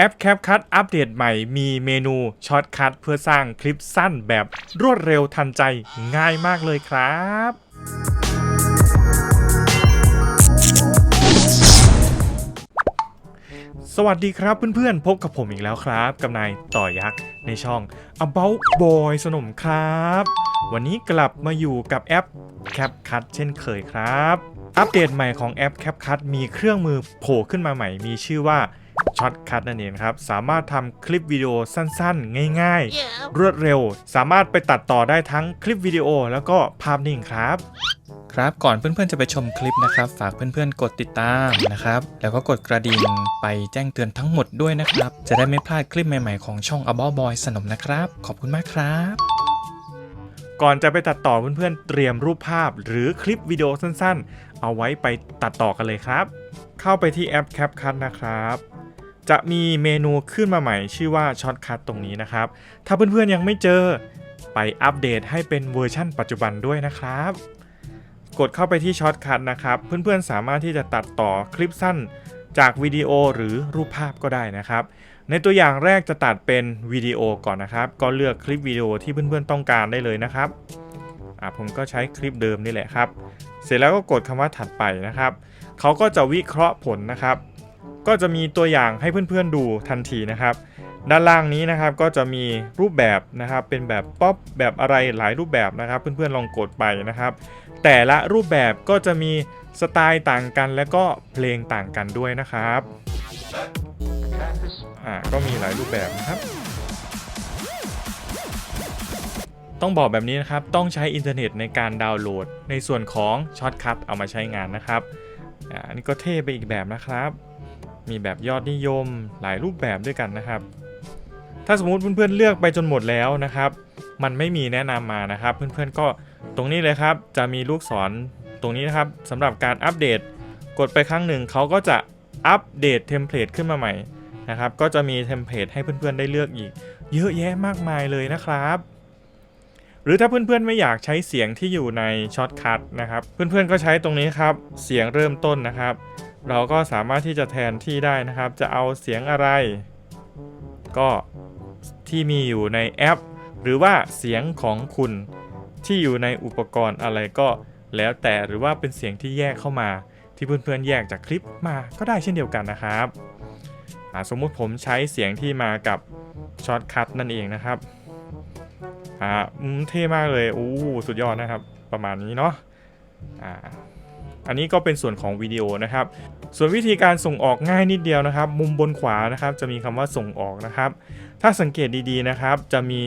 แอป CapCut อัปเดตใหม่มีเมนูช็อตคัทเพื่อสร้างคลิปสั้นแบบรวดเร็วทันใจง่ายมากเลยครับ สวัสดีครับเพื่อนๆ พบกับผมอีกแล้วครับ กับนายต่อยักษ์ในช่อง About Boy สนมครับ วันนี้กลับมาอยู่กับแอป CapCut เช่นเคยครับ อัปเดตใหม่ของแอป CapCut มีเครื่องมือโผล่ขึ้นมาใหม่มีชื่อว่า Shortcut นั่นเองครับ สามารถทำคลิปวิดีโอสั้นๆ ง่ายๆ รวดเร็ว สามารถไปตัดต่อได้ทั้งคลิปวิดีโอแล้วก็ภาพนิ่งครับ ครับก่อนเพื่อนๆจะไปชมคลิปนะครับ ฝากเพื่อนๆ กดติดตามนะครับ แล้วก็กดกระดิ่งไปแจ้งเตือนทั้งหมดด้วยนะครับ จะได้ไม่พลาดคลิปใหม่ๆของช่อง About Boy สนมนะครับ ขอบคุณมากครับก่อนจะไปตัดต่อเพื่อนๆ เตรียมรูปภาพหรือคลิปวิดีโอสั้นๆ เอาไว้ไปตัดต่อกันเลยครับ เข้าไปที่แอป CapCut นะครับ จะมีเมนูขึ้นมาใหม่ชื่อว่า Shortcut ตรงนี้นะครับ ถ้าเพื่อนๆยังไม่เจอไปอัปเดตให้เป็นเวอร์ชั่นปัจจุบันด้วยนะครับ กดเข้าไปที่ Shortcut นะครับ เพื่อนๆสามารถที่จะตัดต่อคลิปสั้นจากวิดีโอหรือรูปภาพก็ได้นะครับ ในตัวอย่างแรกจะตัดเป็นวิดีโอก่อนนะครับ ก็เลือกคลิปวิดีโอที่เพื่อนๆต้องการได้เลยนะครับอ่าผมก็ใช้คลิปเดิมนี่แหละครับ เสร็จแล้วก็กดคำว่าถัดไปนะครับ เขาก็จะวิเคราะห์ผลนะครับ ก็จะมีตัวอย่างให้เพื่อนๆดูทันทีนะครับ ด้านล่างนี้นะครับก็จะมีรูปแบบนะครับ เป็นแบบป๊อปแบบอะไรหลายรูปแบบนะครับ เพื่อนๆลองกดไปนะครับ แต่ละรูปแบบก็จะมีสไตล์ต่างกันและก็เพลงต่างกันด้วยนะครับอ่าก็มีหลายรูปแบบนะครับต้องบอกแบบนี้นะครับ ต้องใช้อินเทอร์เน็ตในการดาวน์โหลด ในส่วนของช็อตคัทเอามาใช้งานนะครับอ่าอันนี้ก็เท่ไปอีกแบบนะครับ มีแบบยอดนิยมหลายรูปแบบด้วยกันนะครับ ถ้าสมมุติเพื่อนๆเลือกไปจนหมดแล้วนะครับ มันไม่มีแนะนำมานะครับ เพื่อนๆก็ตรงนี้เลยครับ จะมีลูกศรตรงนี้นะครับสำหรับการอัปเดต กดไปครั้งหนึ่งเขาก็จะอัปเดตเทมเพลตขึ้นมาใหม่นะครับก็จะมีเทมเพลตให้เพื่อนๆได้เลือกอีก เยอะแยะมากมายเลยนะครับ หรือถ้าเพื่อนๆไม่อยากใช้เสียงที่อยู่ในช็อตคัทนะครับ เพื่อนๆก็ใช้ตรงนี้ครับ เสียงเริ่มต้นนะครับ เราก็สามารถที่จะแทนที่ได้นะครับ จะเอาเสียงอะไร ก็ที่มีอยู่ในแอป หรือว่าเสียงของคุณที่อยู่ในอุปกรณ์อะไรก็แล้วแต่หรือว่าเป็นเสียงที่แยกเข้ามา ที่เพื่อนๆแยกจากคลิปมาก็ได้เช่นเดียวกันนะครับสมมุติผมใช้เสียงที่มากับช็อตคัทนั่นเองนะครับอ่าเท่มากเลย อู้สุดยอดนะครับ ประมาณนี้เนาะอ่า อันนี้ก็เป็นส่วนของวิดีโอนะครับ ส่วนวิธีการส่งออกง่ายนิดเดียวนะครับ มุมบนขวานะครับ จะมีคำว่าส่งออกนะครับ ถ้าสังเกตดีๆนะครับ จะมี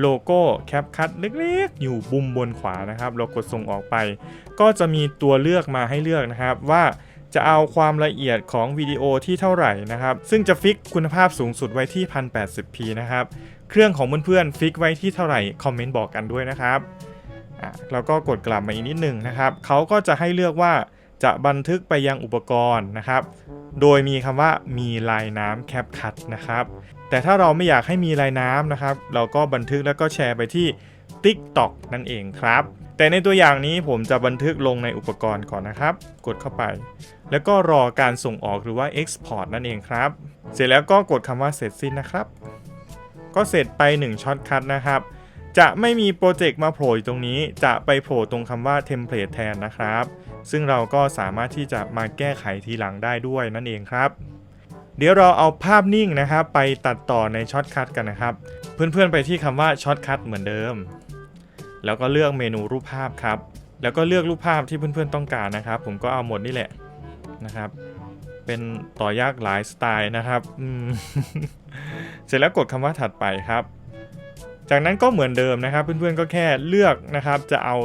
โลโก้แคปคัทเล็กๆ อยู่บุมบนขวานะครับ เรากดส่งออกไป ก็จะมีตัวเลือกมาให้เลือกนะครับ ว่าจะเอาความละเอียดของวิดีโอที่เท่าไหร่นะครับ ซึ่งจะฟิกคุณภาพสูงสุดไว้ที่ 1080p นะครับ เครื่องของเพื่อนๆฟิกไว้ที่เท่าไหร่ คอมเมนต์บอกกันด้วยนะครับ อะเราก็กดกลับมาอีกนิดหนึ่งนะครับเขาก็จะให้เลือกว่าจะบันทึกไปยังอุปกรณ์นะครับ โดยมีคำว่ามีลายน้ำแคปคัทนะครับ แต่ถ้าเราไม่อยากให้มีลายน้ำนะครับ เราก็บันทึกแล้วก็แชร์ไปที่ TikTok นั่นเองครับ แต่ในตัวอย่างนี้ผมจะบันทึกลงในอุปกรณ์ก่อนนะครับ กดเข้าไป แล้วก็รอการส่งออกหรือว่า Export นั่นเองครับ เสร็จแล้วก็กดคำว่าเสร็จสิ้นนะครับ ก็เสร็จไป 1ช็อตคัทนะครับ จะไม่มีโปรเจกต์มาโผล่ตรงนี้ จะไปโผล่ตรงคำว่าเทมเพลตแทนนะครับ ซึ่งเราก็สามารถที่จะมาแก้ไขทีหลังได้ด้วยนั่นเองครับ เดี๋ยวเราเอาภาพนิ่งนะครับ ไปตัดต่อในช็อตคัทกันนะครับ เพื่อนๆไปที่คำว่าช็อตคัทเหมือนเดิม แล้วก็เลือกเมนูรูปภาพครับ แล้วก็เลือกรูปภาพที่เพื่อนๆต้องการนะครับ ผมก็เอาหมดนี่แหละนะครับ เป็นต่อยากหลายสไตล์นะครับเสร็จแล้วกดคำว่าถัดไปครับ จากนั้นก็เหมือนเดิมนะครับ เพื่อนๆก็แค่เลือกนะครับจะเอา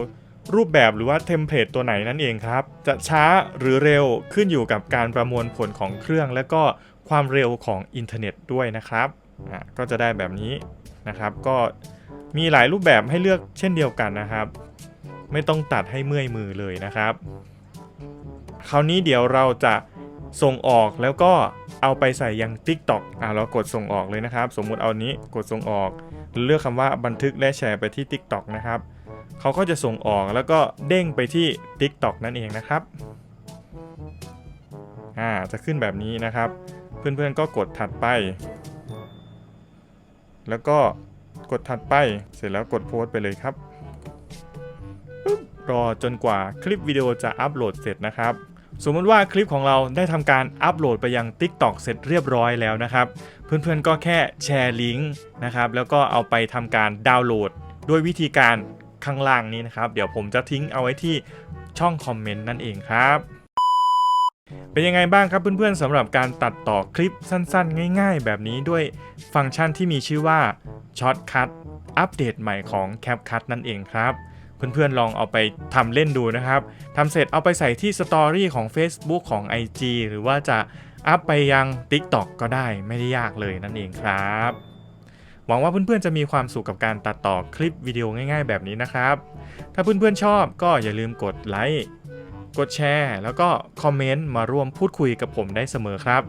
รูปแบบหรือว่าเทมเพลตตัวไหนนั่นเองครับ จะช้าหรือเร็วขึ้นอยู่กับการประมวลผลของเครื่อง และก็ความเร็วของอินเทอร์เน็ตด้วยนะครับอะก็จะได้แบบนี้นะครับ ก็มีหลายรูปแบบให้เลือกเช่นเดียวกันนะครับ ไม่ต้องตัดให้เมื่อยมือเลยนะครับ คราวนี้เดี๋ยวเราจะ ส่งออกแล้วก็เอาไปใส่ยัง TikTok อะเรากดส่งออกเลยนะครับ สมมุติเอานี้กดส่งออก เลือกคำว่าบันทึกและแชร์ไปที่ TikTok นะครับเขาก็จะส่งออกแล้วก็เด้งไปที่ TikTok นั่นเองนะครับอ่าจะขึ้นแบบนี้นะครับ เพื่อนๆก็กดถัดไป แล้วก็กดถัดไปเสร็จแล้วกดโพสต์ไปเลยครับปึ๊บรอจนกว่าคลิปวิดีโอจะอัปโหลดเสร็จนะครับ สมมติว่าคลิปของเราได้ทำการอัปโหลดไปยัง TikTok เสร็จเรียบร้อยแล้วนะครับ เพื่อนๆก็แค่แชร์ลิงก์นะครับแล้วก็เอาไปทำการดาวน์โหลดด้วยวิธีการข้างล่างนี้นะครับ เดี๋ยวผมจะทิ้งเอาไว้ที่ช่องคอมเมนต์นั่นเองครับ เป็นยังไงบ้างครับเพื่อนๆสำหรับการตัดต่อคลิปสั้นๆ ง่ายๆ แบบนี้ด้วยฟังก์ชันที่มีชื่อว่า Shortcut อัปเดตใหม่ของ CapCut นั่นเองครับ เพื่อนๆลองเอาไปทำเล่นดูนะครับทำเสร็จเอาไปใส่ที่สตอรี่ของ Facebook ของ IG หรือว่าจะอัพไปยัง TikTok ก็ได้ไม่ได้ยากเลยนั่นเองครับ หวังว่าเพื่อนๆจะมีความสุขกับการตัดต่อคลิปวิดีโอง่ายๆ แบบนี้นะครับ ถ้าเพื่อนๆชอบก็อย่าลืมกดไลค์กดแชร์ แล้วก็คอมเมนต์มาร่วมพูดคุยกับผมได้เสมอครับ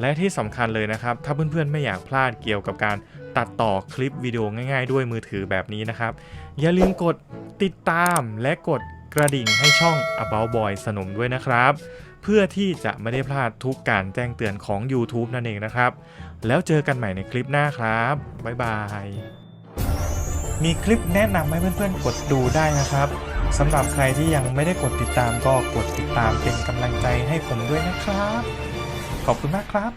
และที่สำคัญเลยนะครับ ถ้าเพื่อนๆไม่อยากพลาดเกี่ยวกับการ ตัดต่อคลิปวิดีโอง่ายๆ ด้วยมือถือแบบนี้นะครับ อย่าลืมกดติดตามและกดกระดิ่งให้ช่อง About Boy สนมด้วยนะครับ เพื่อที่จะไม่ได้พลาดทุกการแจ้งเตือนของ YouTube นั่นเองนะครับ แล้วเจอกันใหม่ในคลิปหน้าครับ บ๊ายบาย มีคลิปแนะนำให้เพื่อนๆกดดูได้นะครับสำหรับใครที่ยังไม่ได้กดติดตามก็กดติดตามเป็นกำลังใจให้ผมด้วยนะครับ ขอบคุณมากครับ